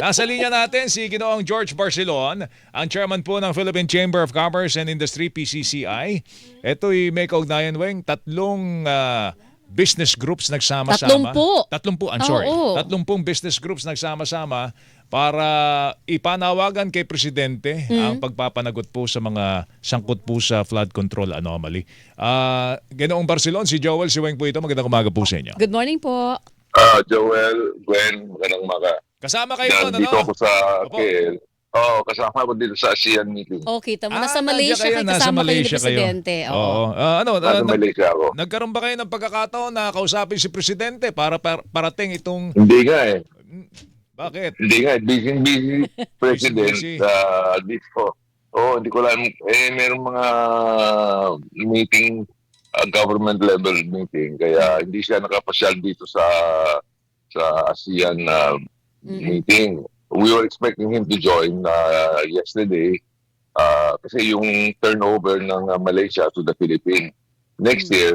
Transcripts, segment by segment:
Nasa linya natin si Ginoong George Barcelon, ang chairman po ng Philippine Chamber of Commerce and Industry, PCCI. Ito'y may kaugnayan, Weng, tatlong ah, business groups nagsama-sama. Tatlumpu. Tatlumpu, I'm sorry. Oo. Tatlongpung business groups nagsama-sama para ipanawagan kay Presidente Mm. ang pagpapanagot po sa mga sangkot po sa flood control anomaly. Ah, Ginoong Barcelon, si Joel, si Weng po ito. Magandang umaga po sa inyo. Good morning po. Ah, Joel, Gwen, magandang umaga. Kasama kayo doon, Nandito ano? ako sa Opo. KL. Oo, kasama ko dito sa ASEAN meeting. Oh, kita mo. Ah, Nasa nandiyan Malaysia kayo, kayo, nasa kasama kayo ni Malaysia kayo. Presidente. Oo. Oo. Ah, ano, ah, Nasa nag- Malaysia ako. nagkaroon ba kayo ng pagkakataon na kausapin si Presidente para par- parating itong... Hindi nga eh. Bakit? Hindi nga eh. Busy, busy president Busy. sa dito. Oo, hindi ko lang. Eh, meron mga meeting, ah, government level meeting. Kaya hindi siya nakapasyal dito sa sa ASEAN na Mm-mm. meeting. We were expecting him to join uh, yesterday uh, kasi yung turnover ng uh, Malaysia to the Philippines. Next Mm. year,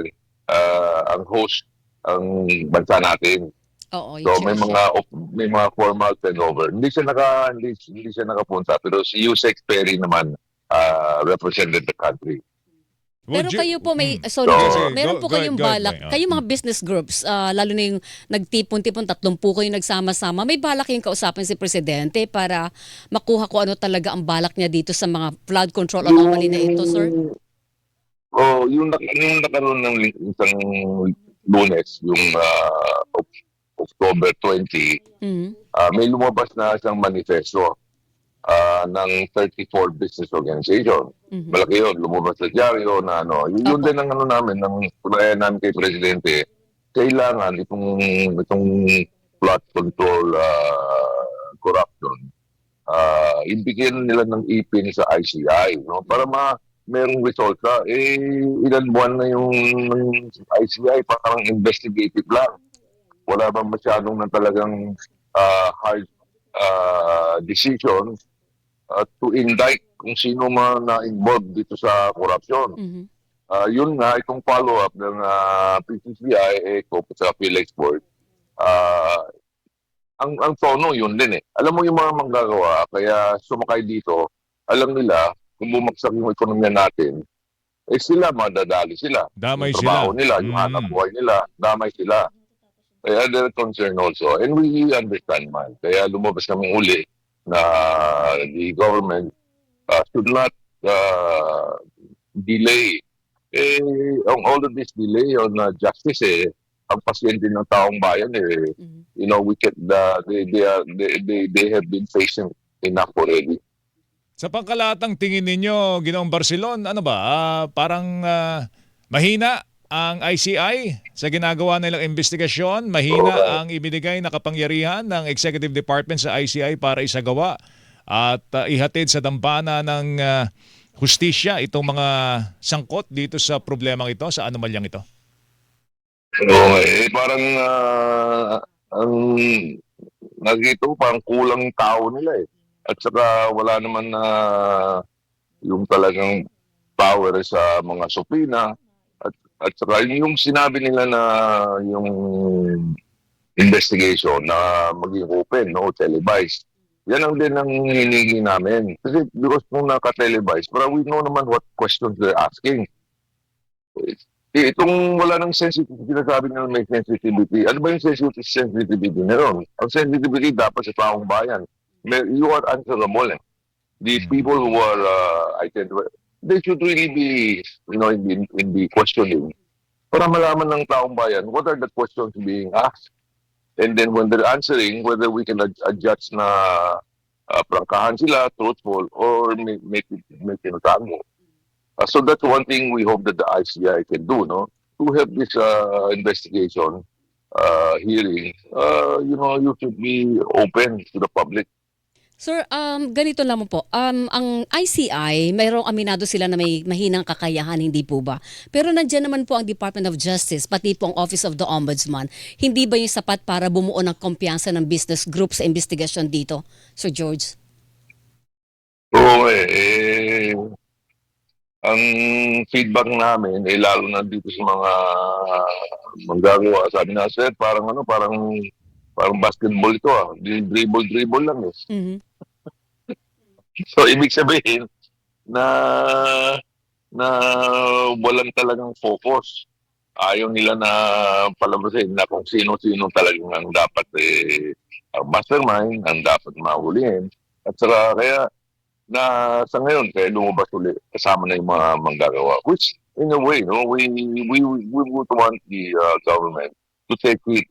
uh, ang host ang bansa natin. Oo, So may mga op- may mga formal turnover. Hindi siya naka hindi, hindi siya nakapunta pero si Yusek Perry naman uh, represented the country. Would Pero you- kayo po may, Mm. sorry, sige. meron Go- po go kayong go balak, May. Oh. kayo mga business groups, ah, lalo na yung nagtipon-tipon, tatlong po kayo nagsama-sama, may balak yung kausapin si Presidente para makuha ko ano talaga ang balak niya dito sa mga flood control anomaly na ito, sir? Oh, yung, yung nakaroon ng isang lunes, yung uh, Oc- October 20, Mhm. Ah, may lumabas na isang manifesto ah, ng 34 business organization. Mhm. Malaki yun, lumabas sa dyaryo na ano. Yun, yun din ang ano namin, ng punayan namin kay Presidente, kailangan itong, itong flood control ah, corruption, ah, ibigyan nila ng ipin sa ICI, no? Para ma merong resulta. Eh, ilan buwan na yung ICI, parang investigative lang. Wala bang masyadong na talagang ah, hard ah, decision uh, to indict kung sino man na-involved dito sa korupsyon. Mhm. Ah, yun nga, itong follow-up ng ah, PCCI, ECO, sa PhilExport, ah ang, ang tono yun din eh. Alam mo yung mga manggagawa, kaya sumakay dito, alam nila, kung bumagsak yung ekonomiya natin, eh sila, madadali sila. Damay yung sila. trabaho nila, yung Mm. hanap buhay nila, damay sila. Kaya they're concerned also. And we understand man. Kaya lumabas kami uli na the government uh, should not uh, delay. Eh, ang all of this delay on uh, justice eh, ang pasyente ng taong bayan eh, Mhm. you know, we can, uh, they, they, are, they, they, they have been patient enough already. Sa pangkalatang tingin ninyo, Ginoong Barcelon, ano ba? ah, parang ah, mahina ang ICI sa ginagawa nilang investigasyon, mahina ang ibinigay na kapangyarihan ng Executive Department sa ICI para isagawa at ah, ihatid sa dambana ng ah, hustisya itong mga sangkot dito sa problemang ito, sa anomalyang ito. Oo, eh, parang ah, ang nakikita ko parang kulang tao nila eh. At saka wala naman na yung talagang power sa mga supina. At, saka yung, sinabi nila na yung investigation na maging open, no, televised. Yan ang din ang hiningi namin. Kasi because nung naka-televise, pero we know naman what questions they're asking. Eh, itong wala ng sensitivity, sinasabi nila may sensitivity. Ano ba yung sensitivity, sensitivity meron? Ang sensitivity dapat sa taong bayan. You are answerable. Eh. The Hmm. people who are uh, identified, they should really be, you know, in the, in the questioning para malaman ng taong bayan what are the questions being asked. And then when they're answering, whether we can ad- adjust na uh, prangkahan sila, truthful, or may, make, may tinatago. Uh, so that's one thing we hope that the ICI can do, no? To have this uh, investigation uh, hearing, uh, you know, you should be open to the public. Sir, um, ganito lang po. Um, ang ICI, mayroong aminado sila na may mahinang kakayahan, hindi po ba? Pero nandiyan naman po ang Department of Justice, pati po ang Office of the Ombudsman. Hindi ba yung sapat para bumuo ng kumpiyansa ng business group sa investigasyon dito, Sir George? Oo eh, eh, ang feedback namin, eh, lalo na dito sa mga manggagawa, sabi na, sir, parang ano, parang Parang basketball ito ah. Dribble, dribble lang eh. Mhm. So, ibig sabihin na na walang talagang focus. Ayaw nila na palabasin na kung sino-sino talagang ang dapat eh, ang mastermind, ang dapat mahulihin. At saka kaya na sa ngayon, kaya lumabas ulit kasama na yung mga manggagawa. Which, in a way, no, we, we, we would want the uh, government to take it.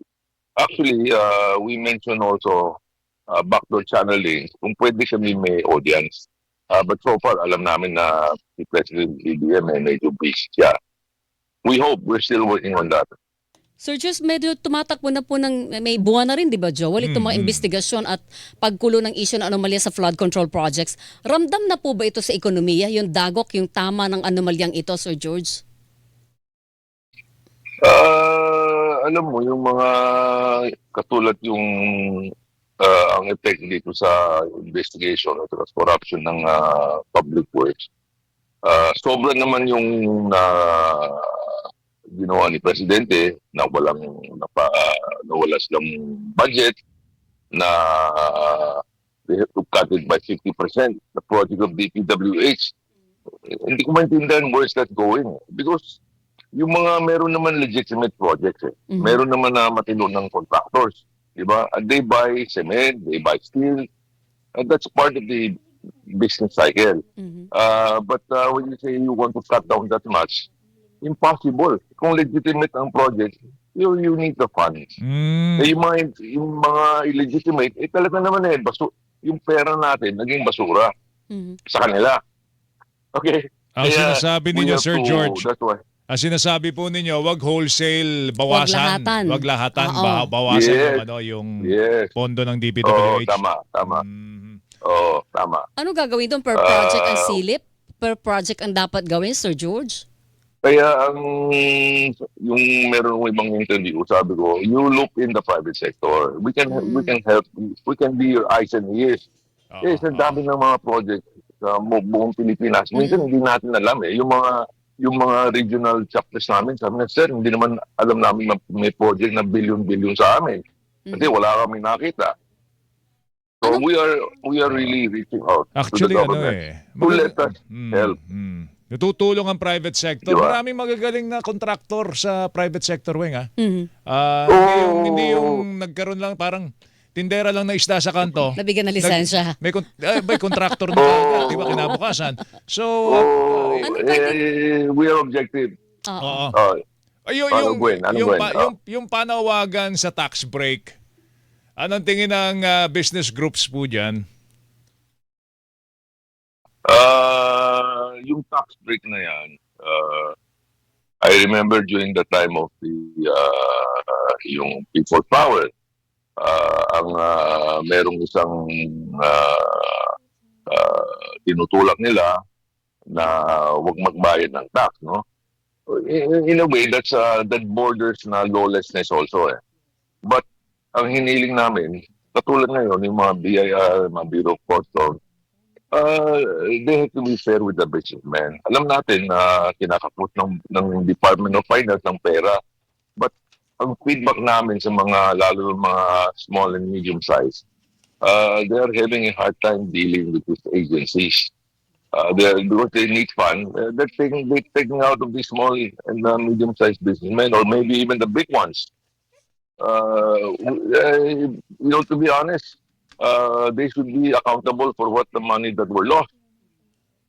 Actually, uh, we mentioned also uh, backdoor channeling, kung pwede kami may audience. Uh, but so far, alam namin na si President BBM ay medyo busy siya. We hope, we're still working on that. Sir Jules, medyo tumatakbo na po ng may buwan na rin, di ba, Joel? Itong mga Mhm. investigasyon at pagkulo ng issue ng anomalya sa flood control projects. Ramdam na po ba ito sa ekonomiya, yung dagok, yung tama ng anomalyang ito, Sir George? Uh, alam mo, yung mga katulad yung uh, ang effect dito sa investigation at corruption ng uh, public works. Uh, sobra naman yung na ginawa ni Presidente na walang napa, na wala silang budget na uh, they have to cut it by 50%. The project of DPWH. Hindi ko maintindihan where is that going. Because yung mga meron naman legitimate projects eh. Mhm. Meron naman na matino ng contractors. Di ba? And they buy cement, they buy steel. And that's part of the business cycle. Mhm. Uh, but uh, when you say you want to cut down that much, impossible. Kung legitimate ang project, you, you need the funds. Mm. Eh, yung mga, yung mga illegitimate, eh talaga naman eh, basu yung pera natin naging basura Mhm. sa kanila. Okay? Ang Kaya sinasabi ninyo, Sir to- George, That's why. Ang sinasabi po ninyo, wag wholesale bawasan, lahatan. wag lahatan, Oo. ba- bawasan Yes. yung ano yung Yes. pondo ng Oo, DPWH. tama, tama. Mhm. Oo, tama. Ano gagawin doon per project ang Ah. silip? Per project ang dapat gawin, Sir George? Kaya ang yung meron ko ibang interview, sabi ko, you look in the private sector. We can Mm. we can help. We can be your eyes and ears. Oo, Eh, sa oo. dami ng mga project sa mu- buong Pilipinas. Minsan hindi natin alam eh. Yung mga yung mga regional chapters namin, sabi na, sir, hindi naman alam namin na may project na billion-billion sa amin. Kasi Mhm. wala kami nakita. So Ano- we are we are really reaching out Actually, to the ano government. eh. To let us Mm, help. mm. Natutulong ang private sector. Di ba? Maraming magagaling na kontraktor sa private sector, Weng, ah. Mhm. Ah, hindi, yung, hindi yung nagkaroon lang parang tindera lang na isda sa kanto. Nabigyan ng lisensya. May, kon- ay, may contractor na agad, di ba, kinabukasan. So, Oh, Ano eh, eh, we are objective. Oo. Oh, Ay, yung, Ano, yung? Ano, yung, pa- yung, yung panawagan sa tax break, anong tingin ng ah, business groups po dyan? Uh, yung tax break na yan, uh, I remember during the time of the uh, yung people power, uh, ang uh, merong isang uh, uh, tinutulak nila na wag magbayad ng tax, no? In, in a way, that's uh, that borders na lawlessness also eh. But ang hiniling namin, katulad ngayon, yung mga BIR, mga Bureau of Customs, uh, they have to be fair with the businessman. Alam natin na kinakapos ng, ng Department of Finance ng pera. Ang feedback namin sa mga, lalo ng mga small and medium size, uh, they are having a hard time dealing with these agencies. Uh, they're, because they need fund, uh, they're taking, they're taking out of the small and uh, medium-sized businessmen or maybe even the big ones. Uh, uh, you know, to be honest, uh, they should be accountable for what the money that were lost.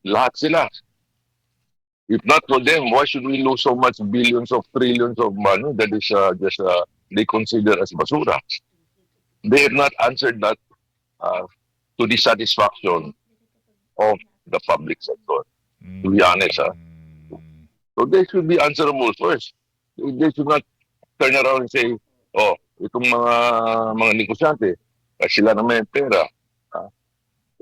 Lahat sila. If not for them, why should we lose so much billions of trillions of money that is uh, just uh, they consider as basura? They have not answered that uh, to the satisfaction of the public sector. To be honest, ah. Mm. So they should be answerable first. They should not turn around and say, oh, itong mga mga negosyante, uh, sila na may pera. Ah,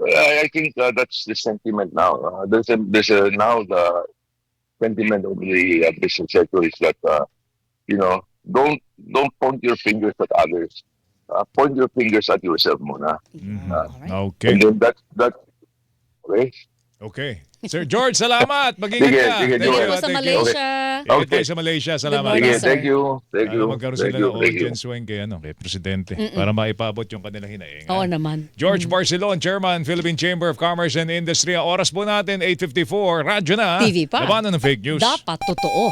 I, I think uh, that's the sentiment now. Uh, there's a, there's a, now the sentiment of the uh, business sector is that, uh, you know, don't don't point your fingers at others. Uh, point your fingers at yourself muna. Mhm. Alright. Okay. And then that that okay. Okay. Sir George, salamat. Mag-ingat Sige, ka. sige, Thank George. you, Ingat po sa thank you. Malaysia. Ingat Okay. tayo sa Malaysia. Salamat. Sige, sir. thank you. Thank you. Para magkaroon Thank sila you. ng Thank you. audience swing kay, ano, kay Presidente para maipabot yung kanilang hinaing. Oo naman. George Barcelon, Chairman, Philippine Chamber of Commerce and Industry. Ang oras po natin, 8.54. Radyo na. TV pa. Labanan ng fake news. Dapat totoo.